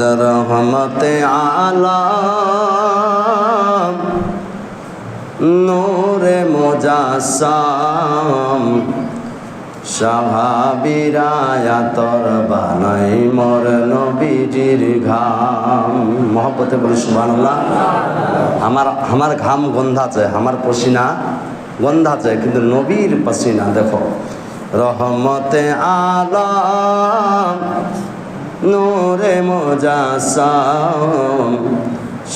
রহমতে আলাম, নূরে মোজাসাম সাহাবিরায়া তোর বানাই মোর নবীজির ঘাম। মহব্বতে বলি, সুবহানাল্লাহ, আমার আমার ঘাম গন্ধাছে আমার পসিনা গন্ধাছে কিন্তু নবীর পসিনা দেখো, রহমতে আলাম নূরে মোজাসাম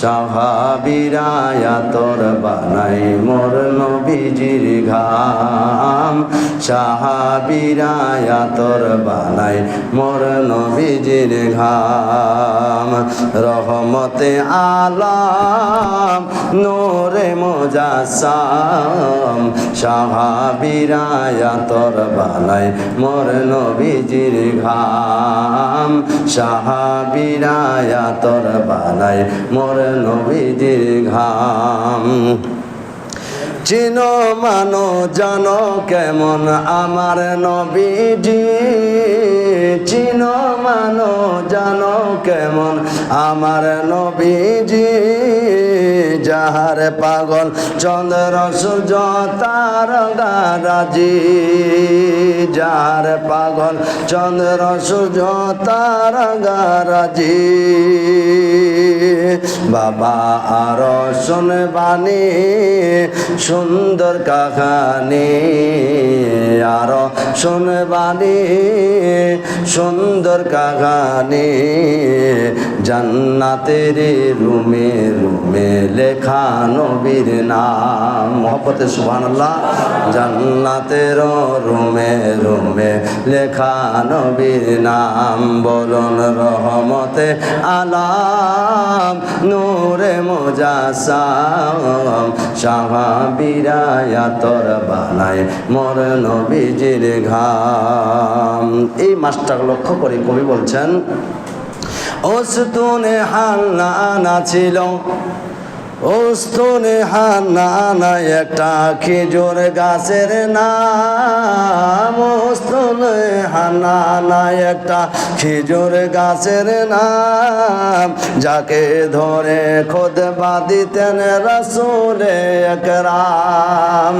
সাহাবিরায়া তোর বানাই মোর নবীজির ঘাম। সাহাবিরায়া তোর বানাই মোর নবীজির ঘাম। রহমতে আলাম, নোরে মোজাসাম। সাহাবিরায়া তোর বানাই মোর নবীজির ঘাম। সাহাবিরায়া তোর বানাই মোর নবীজির ঘাম। চিনো মানো জানো কেমন আমার নবীজি? চিনো মানো জানো কেমন আমার নবীজি? যাহার পাগল চন্দ্র সূর্য তার গারাজি। যাহার পাগল চন্দ্র সূর্য তার গারাজি। বাবা আর শোনে বাণী সুন্দর কাহানি আর শোনে বাণী সুন্দর কাহানি জান্নাতের রুমে রুমে লেখা নবীর নাম। মহব্বতে সুবহানাল্লাহ। জান্নাতের রুমে রুমে লেখা নবীর নাম। বলন রহমতে আলাম, নূরে মোজাসাম সাহাবিরায়া তোর বানায় মোর নবীজির ঘাম। এই মাসটা লক্ষ্য করে কবি বলছেন, ওস্তুনে হান্না ছিল, ওস্তুনে হান্না একটা খেজুর গাছের নাম, ওস্তুনে হান্না একটা খেজুর গাছের নাম, যাকে ধরে খোদ বাদিতেন রসুলে একরাম।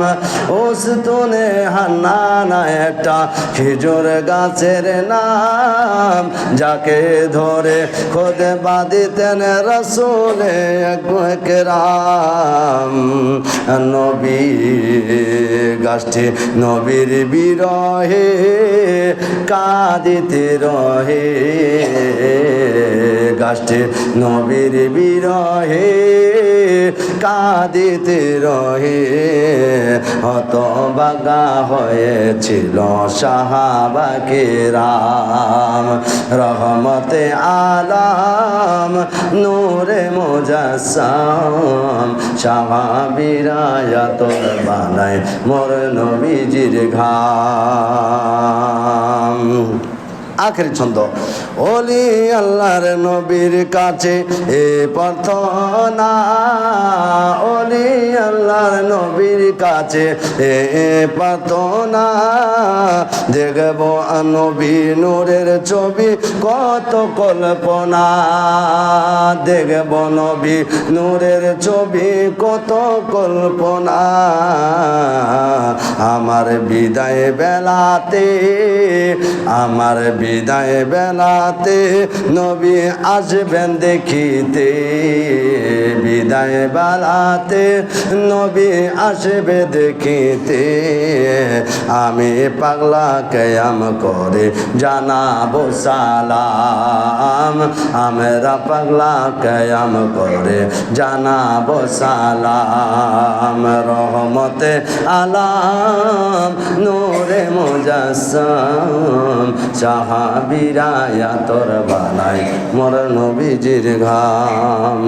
ওস্তুনে হান্না একটা খেজুর গাছের নাম, যাকে ধরে খোদ বাদিতেন রসুলে একরাম। নবী, গাছটি নবীর বিরহে, কাঁদিতে রহে গাছটি নবীর বিরহে, কাঁদিতে রহে হত বাগা হয়েছিল সাহাবাকে রাম। রহমতে আলাম, নূরে মোজাসাম সাহাবিরায়া তোর বানায় মোর নবীজির ঘাম। আখেরি ছন্দ। ওলি আল্লাহর নবীর কাছে এ প্রার্থনা। কাছে এ প্রার্থনা। দেখব নবী নূরের ছবি, কত কল্পনা। দেখব নবী নূরের ছবি, কত কল্পনা। আমার বিদায় বেলাতে, আমার বিদায় বেলাতে নবী আসবেন দেখিতে। বিদায় বেলাতে নবী আসবে দেখিতে আমি পাগলা কেয়াম করে জানাব সালাম। আমরা পাগলা কেয়াম করে জানাব সালাম। রহমতে আলাম, নূরে মোজাসম। সাহাবিরায়া তোর বানাই, মোর নবীজির ঘাম।